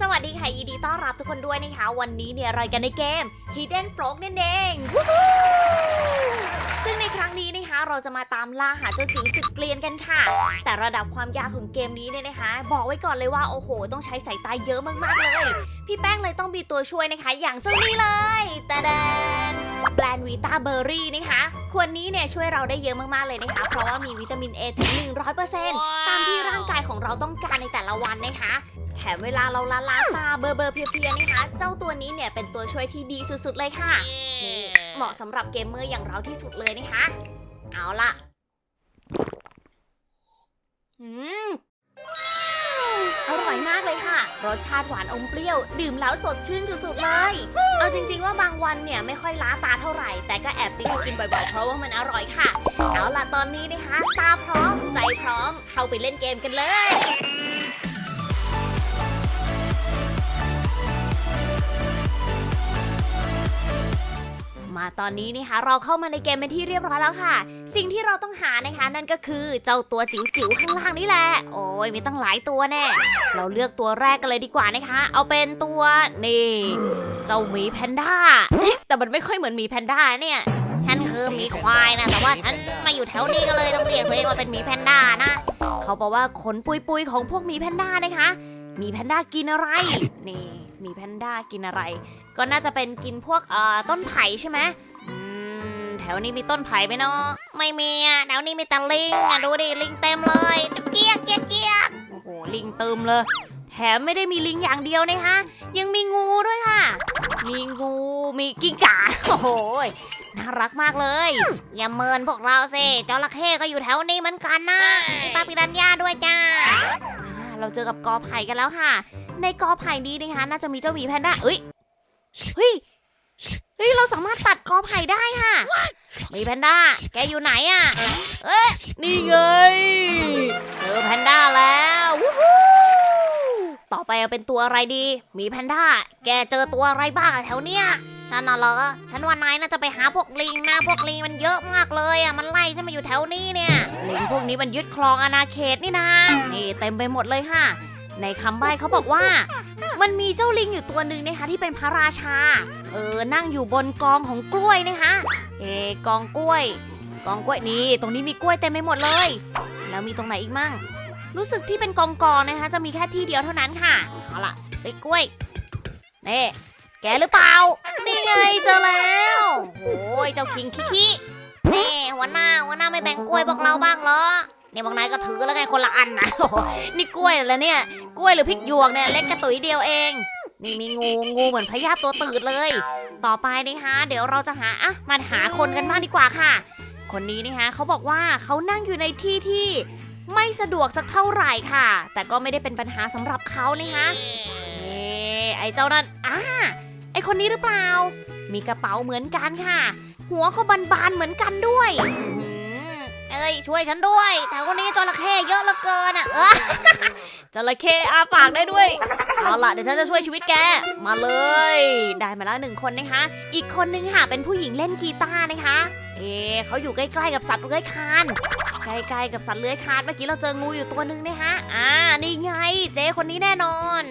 สวัสดีค่ะยินดีต้อนรับทุกคนด้วยนะคะ วันนี้เนี่ยเรากันในเกม Hidden Frog นั่นเองซึ่งในครั้งนี้นะคะเราจะมาตามล่าหาเจ้าจิ๋วสุดเกลียนกันค่ะ แต่ระดับความยากของเกมนี้เนี่ยนะคะ บอกไว้ก่อนเลยว่าโอ้โห ต้องใช้สายตาเยอะมากๆเลย พี่แป้งเลยต้องมีตัวช่วยนะคะ อย่างเจ้านี้เลยตาแดนแบรนด์วีตาเบอร์รี่นะคะขวดนี้เนี่ยช่วยเราได้เยอะมากๆเลยนะคะเพราะว่ามีวิตามินเอถึง100%ตามที่ร่างกายของเราต้องการในแต่ละวันนะคะ แถมเวลาเราละลาตาเบอร์เบอร์เพลียๆนะคะ เจ้าตัวนี้เนี่ยเป็นตัวช่วยที่ดีสุดๆเลยค่ะนี่เหมาะสำหรับเกมเมอร์อย่างเราที่สุดเลยนะคะ เอาละอืมอร่อยมากเลยค่ะ รสชาติหวานอมเปรี้ยว ดื่มแล้วสดชื่นสุดๆเลย เอาจริงๆว่าบางวันเนี่ยไม่ค่อยล้าตาเท่าไหร่ แต่ก็แอบจิ้มมากินบ่อยๆ เพราะว่ามันอร่อยค่ะ เอาล่ะตอนนี้นะคะ ตาพร้อม ใจพร้อม เข้าไปเล่นเกมกันเลย มาตอนนี้นะคะเราเข้ามาในเกมเป็นที่เรียบร้อยแล้วค่ะ สิ่งที่เราต้องหานะคะ นั่นก็คือเจ้าตัวจิ๋วๆข้างล่างนี่แหละ โอ้ยมีตั้งหลายตัวแน่ เราเลือกตัวแรกกันเลยดีกว่านะคะ เอาเป็นตัวนี่เจ้าหมีแพนด้า แต่มันไม่ค่อยเหมือนหมีแพนด้าเนี่ยฉันคือหมีควายนะแต่ว่าฉันมาอยู่แถวนี้ก็เลยต้องเรียกตัวเองว่าเป็นหมีแพนด้านะเขาบอกว่าขนปุยๆของพวกหมีแพนด้านะคะหมีแพนด้ากินอะไรนี่หมีแพนด้ากินอะไร ก็น่าจะเป็นกินพวกเอ่อต้นไผ่ใช่ไหมอืมแถวนี้มีต้นไผ่ไหมเนาะไม่มีอะแถวนี้มีแต่ลิงอะดูดิลิงเต็มเลยเจี๊ยกเจี๊ยกเจี๊ยกโอ้โหลิงเติมเลย แถมไม่ได้มีลิงอย่างเดียวนะคะยังมีงูด้วยค่ะ มีงูมีกิ้งก่าโอ้โหน่ารักมากเลย อย่าเมินพวกเราสิจระเข้ก็อยู่แถวนี้เหมือนกันนะมีปลาปิรันย่าด้วยจ้าอ่าเราเจอกับกอไผ่กันแล้วค่ะ ในกอไผ่นี้นะคะน่าจะมีเจ้าหมีแพนด้าเอ้ย เฮ้ย เฮ้ย เราสามารถตัดกอไผ่ได้ค่ะ มีแพนด้า แกอยู่ไหนอะเอ๊ะนี่ไง เจอแพนด้าแล้ววู้ฮู้ต่อไปเอาเป็นตัวอะไรดี มีแพนด้า แกเจอตัวอะไรบ้างอะแถวเนี้ยฉันน่ะเหรอ ฉันว่านายน่าจะไปหาพวกลิงนะ พวกลิงมันเยอะมากเลยอะมันไล่ฉันมาอยู่แถวนี้เนี่ย ลิงพวกนี้มันยึดครองอาณาเขตนี่นะ นี่เต็มไปหมดเลยค่ะ ในคำใบ้เขาบอกว่า มันมีเจ้าลิงอยู่ตัวหนึ่งนะคะที่เป็นพระราชา เออ นั่งอยู่บนกองของกล้วยนะคะ เอกองกล้วย กองกล้วยนี่ ตรงนี้มีกล้วยเต็มไปหมดเลย แล้วมีตรงไหนอีกมั่ง รู้สึกที่เป็นกองกองนะคะ จะมีแค่ที่เดียวเท่านั้นค่ะ เอาล่ะไปกล้วยเน่แกหรือเปล่า นี่ไงเจอแล้วโอ้ยเจ้าคิงคิคิเน่หัวหน้าหัวหน้าไม่แบ่งกล้วยพวกเราบ้างเหรอ นี่ยบางนายก็ถือแล้วไงคนละอันนะโอ้โหนี่กล้วยแล้วเนี่ย กล้วยหรือพริกหยวกเนี่ยเล็กกระตุยเดียวเอง นี่มีงูงูเหมือนพญาติตัวตืดเลย ต่อไปนะคะเดี๋ยวเราจะหาอะมาหาคนกันบ้างดีกว่าค่ะ คนนี้นะคะเขาบอกว่าเขานั่งอยู่ในที่ที่ไม่สะดวกสักเท่าไหร่ค่ะ แต่ก็ไม่ได้เป็นปัญหาสำหรับเขานะคะเอ๊ะไอ้เจ้านั่นอ่าไอ้คนนี้หรือเปล่า มีกระเป๋าเหมือนกันค่ะ หัวก็บานๆเหมือนกันด้วยอื้อหือเอ้ย ช่วยฉันด้วยแถวนี้จระเข้เยอะเหลือเกินอะเออจระเข้อาปากได้ด้วย เอาล่ะเดี๋ยวฉันจะช่วยชีวิตแก มาเลย ได้มาแล้วหนึ่งคนนะคะ อีกคนนึงค่ะเป็นผู้หญิงเล่นกีตาร์นะคะ เอ๊เขาอยู่ใกล้ๆกับสัตว์เลื้อยคลานใกล้ๆกับสัตว์เลื้อยคลานเมื่อกี้เราเจองูอยู่ตัวหนึ่งนะคะอ่านี่ไงเจ๊คนนี้แน่นอน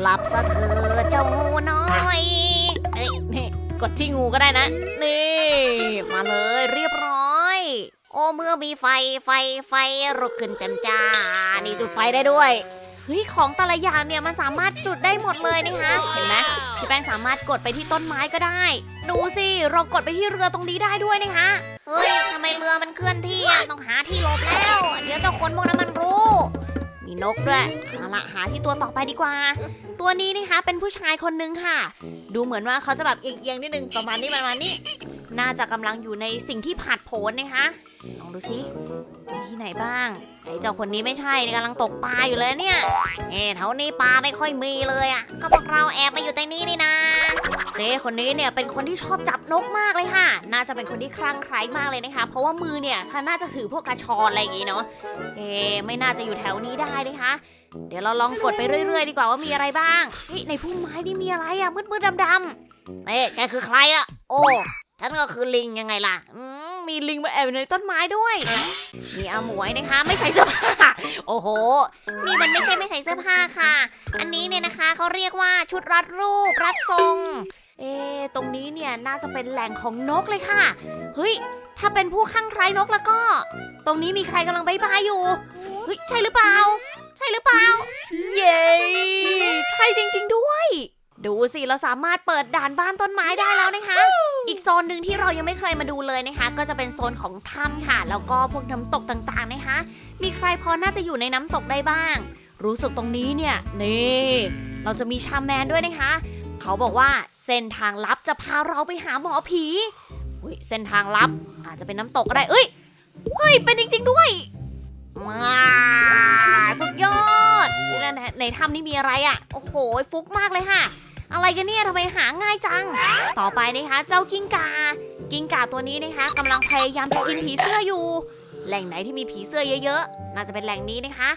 หลับซะเถอะเจ้างูน้อยเฮ้นี่กดที่งูก็ได้นะ นี่ มาเลยเรียบ อ้เมื่อมีไฟไฟไฟรุกขึ้นแจำจ้า นี่จุดไฟได้ด้วยเฮ้ยของแต่ละอย่างเนี่ยมันสามารถจุดได้หมดเลยนะคะเห็นไหมพี่แป้งสามารถกดไปที่ต้นไม้ก็ได้ ดูสิเรากดไปที่เรือตรงนี้ได้ด้วยนะคะเฮ้ยทำไมเรือมันเคลื่อนที่อะต้องหาที่หลบแล้วเดี๋ยวเจ้าคนพวกนั้นมันรู้ มีนกด้วยเอาละหาที่ตัวต่อไปดีกว่า ตัวนี้นะคะเป็นผู้ชายคนนึงค่ะ ดูเหมือนว่าเขาจะแบบเอียงๆนิดนึงประมาณนี้ประมาณนี้ น่าจะกำลังอยู่ในสิ่งที่ผัดโผนนะคะลองดูสิมีที่ไหนบ้างไอ้เจ้าคนนี้ไม่ใช่กำลังตกปลาอยู่เลยเนี่ยเอ๊ะแถวนี้ปลาไม่ค่อยมีเลยอะก็พวกเราแอบมาอยู่ใต้นี้นี่นะเจ๊คนนี้เนี่ยเป็นคนที่ชอบจับนกมากเลยค่ะ น่าจะเป็นคนที่คลั่งไคล้มากเลยนะคะ เพราะว่ามือเนี่ยเขาน่าจะถือพวกกระชอนอะไรอย่างงี้เนาะเอ๊ะไม่น่าจะอยู่แถวนี้ได้นะคะเดี๋ยวเราลองกดไปเรื่อยๆ ดีกว่าว่ามีอะไรบ้างเฮ้ยในพุ่มไม้นี่มีอะไรอะมืดๆดำๆเอ๊ะแกคือใครล่ะ โอ้ ฉันก็คือลิงยังไงล่ะอืมมีลิงมาแอบอยู่ในต้นไม้ด้วย มีอาหมวยนะคะ ไม่ใส่เสื้อผ้า โอ้โห นี่มันไม่ใช่ไม่ใส่เสื้อผ้าค่ะ อันนี้เนี่ยนะคะเขาเรียกว่าชุดรัดรูปรัดทรง เอะตรงนี้เนี่ยน่าจะเป็นแหล่งของนกเลยค่ะ เฮ้ย ถ้าเป็นผู้ข้างใครนกแล้วก็ ตรงนี้มีใครกำลังบายบายอยู่ เฮ้ย ใช่หรือเปล่า ใช่หรือเปล่า เย้ ใช่จริง ๆด้วย ดูสิเราสามารถเปิดด่านบ้านต้นไม้ได้แล้วนะคะ อีกโซนหนึ่งที่เรายังไม่เคยมาดูเลยนะคะ ก็จะเป็นโซนของถ้ำค่ะ แล้วก็พวกน้ำตกต่างๆนะคะ มีใครพอน่าจะอยู่ในน้ำตกได้บ้าง รู้สึกตรงนี้เนี่ยนี่เราจะมีชามแมนด้วยนะคะ เขาบอกว่าเส้นทางลับจะพาเราไปหาหมอผีอุ้ยเส้นทางลับอาจจะเป็นน้ำตกก็ได้เอ้ยเฮ้ยเป็นจริง ๆด้วยมาสุดยอดนี่แล้วในในถ้ำนี่มีอะไรอะ่ะ โอ้โหฟุกมากเลยค่ะ อะไรกันเนี่ยทำไมหาง่ายจัง ต่อไปนะคะ เจ้ากิ้งกากิ้งกาตัวนี้นะคะกำลังพยายามจะกินผีเสื้ออยู่ แหล่งไหนที่มีผีเสื้อเยอะๆ น่าจะเป็นแหล่งนี้นะคะ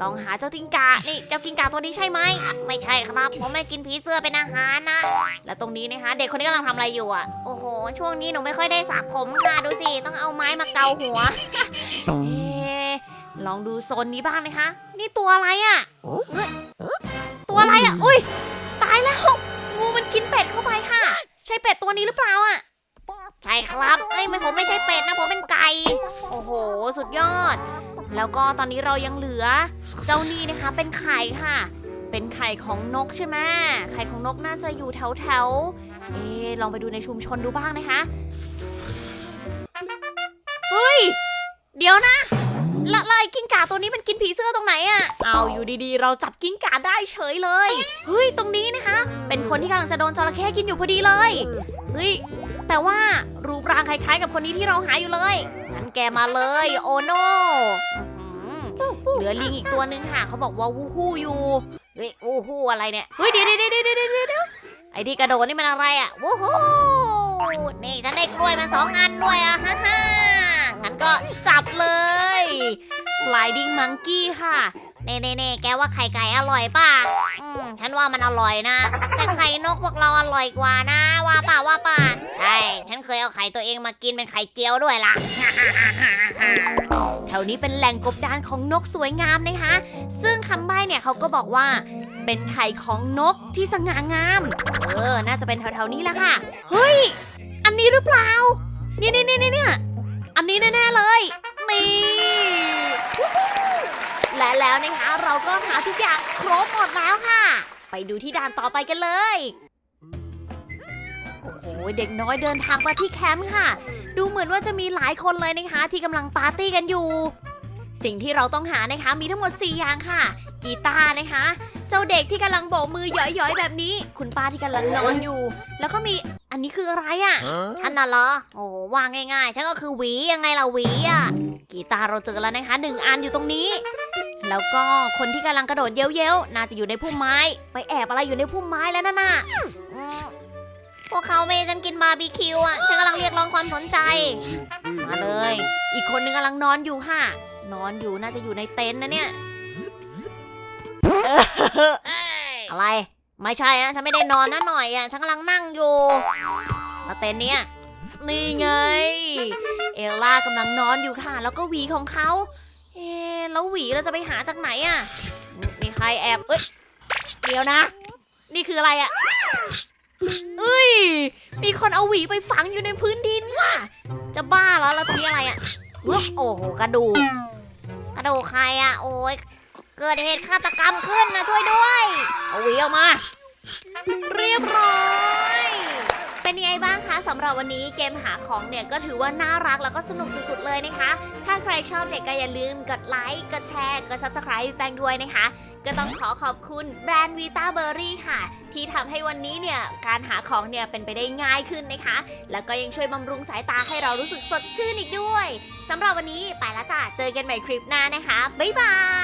ลองหาเจ้ากิ้งกานี่เจ้ากิ้งกาตัวนี้ใช่ไหมไม่ใช่ครับผมไม่กินผีเสื้อเป็นอาหารนะ และตรงนี้นะคะ เด็กคนนี้กำลังทำอะไรอยู่อะโอ้โห ช่วงนี้หนูไม่ค่อยได้สระผมค่ะดูสิต้องเอาไม้มาเกาหัวเอะลองดูโซนนี้บ้างนะคะ นี่ตัวอะไรอะตัวอะไรอะอุ้ย ใช่เป็ดตัวนี้หรือเปล่าอะ ใช่ครับ เอ้ยไม่ผมไม่ใช่เป็ดนะผมเป็นไก่ โอ้โห สุดยอด แล้วก็ตอนนี้เรายังเหลือ เจ้านี่นะคะ เป็นไข่ค่ะ เป็นไข่ของนกใช่ไหมไข่ของนกน่าจะอยู่แถวแถวเอ๊ลองไปดูในชุมชนดูบ้างนะคะ เฮ้ย เดี๋ยวนะ ละเลยกิ้งก่าตัวนี้มันกินผีเสื้อตรงไหนอะเอาอยู่ดีๆ เราจับกิ้งก่าได้เฉยเลย เฮ้ยตรงนี้นะคะ เป็นคนที่กำลังจะโดนจระเข้กินอยู่พอดีเลย เฮ้ยแต่ว่ารูปร่างคล้ายๆ กับคนนี้ที่เราหาอยู่เลยงั้นแกมาเลยโอโนเหลือลิงอีกตัวนึงค่ะเขาบอกว่าวูฮู้อยู่เฮ้ยวูฮู้อะไรเนี่ยเฮ้ยเดี๋ยวเดี๋ยวเดี๋ยวเดี๋ยวเดี๋ยวไอ้ที่กระโดดนี่มันอะไรอะวูฮู้นี่ฉันได้กล้วยมาสองอันด้วยอะฮ่าฮ่า งั้นก็จับเลย Flying Monkey ค่ะ เน่เน่เน่แกว่าไข่ไก่อร่อยป่ะ อืม ฉันว่ามันอร่อยนะ แต่ไข่นกพวกเราอร่อยกว่านะ ว่าป่ะว่าป่ะ ใช่ ฉันเคยเอาไข่ตัวเองมากินเป็นไข่เจียวด้วยล่ะ แถวนี้เป็นแหล่งกบดานของนกสวยงามนะคะ ซึ่งคำใบ้เนี่ยเขาก็บอกว่า เป็นไข่ของนกที่สง่างาม เออ น่าจะเป็นแถวๆนี้แหละค่ะ เฮ้ย อันนี้หรือเปล่า นี่นี่นี่นี่เนี้แน่ๆเลย นี่ และแล้วนะคะเราก็หาทุกอย่างครบหมดแล้วค่ะ ไปดูที่ด่านต่อไปกันเลย โอ้โห เด็กน้อยเดินทางมาที่แคมป์ค่ะ ดูเหมือนว่าจะมีหลายคนเลยนะคะ ที่กำลังปาร์ตี้กันอยู่ สิ่งที่เราต้องหานะคะมีทั้งหมด 4 อย่างค่ะ กีตาร์นะคะ จ้าเด็กที่กำลังโบกมือหย้อยๆแบบนี้ คุณป้าที่กำลังนอนอยู่ แล้วก็มีอันนี้คืออะไรอะ่ะ ฉันน่ะเหรอ โอ้ว่าง่ายๆ ฉันก็คือหวียังไงล่ะหวีอะ กีตาร์เราเจอแล้วนะคะหนึ่งอันอยู่ตรงนี้ แล้วก็คนที่กำลังกระโดดเย้ยวๆ น่าจะอยู่ในพุ่มไม้ ไปแอบอะไรอยู่ในพุ่มไม้แล้วนั่นน่ะอืมพวกเขาไม่ให้ฉันกินบาร์บีคิวอะ ฉันกำลังเรียกร้องความสนใจ มาเลย อีกคนนึงกำลังนอนอยู่ค่ะ นอนอยู่น่าจะอยู่ในเต็นท์นะเนี่ยเอะไร ไม่ใช่นะ ฉันไม่ได้นอนนะหน่อยอะ ฉันกำลังนั่งอยู่แล้วเต็นเนี่ย นี่ไง เอลล่ากำลังนอนอยู่ค่ะ แล้วก็หวีของเขา เอ๊แล้วหวีเราจะไปหาจากไหนอะ มีใครแอบ เอ้ย เดี๋ยวนะ นี่คืออะไรอะเอ้ย มีคนเอาหวีไปฝังอยู่ในพื้นดินค่ะ จะบ้าแล้วแล้วตรงนี้อะไรอะเฮ้โอ้โหกระดูกกระดูกใครอะ โอ้ย เกิดเหตุฆาตกรรมขึ้นนะช่วยด้วย เอาหวีออกมา เรียบร้อย เป็นยังไงบ้างคะสำหรับวันนี้เกมหาของเนี่ยก็ถือว่าน่ารักแล้วก็สนุกสุดๆเลยนะคะ ถ้าใครชอบเนี่ยก็อย่าลืมกดไลค์ กดแชร์ กด subscribe แปงด้วยนะคะ ก็ต้องขอขอบคุณแบรนด์วีตาเบอร์รี่ค่ะ ที่ทำให้วันนี้เนี่ยการหาของเนี่ยเป็นไปได้ง่ายขึ้นนะคะ แล้วก็ยังช่วยบำรุงสายตาให้เรารู้สึกสดชื่นอีกด้วยสำหรับวันนี้ไปแล้วจ้ะเจอกันใหม่คลิปหน้านะคะบ๊ายบาย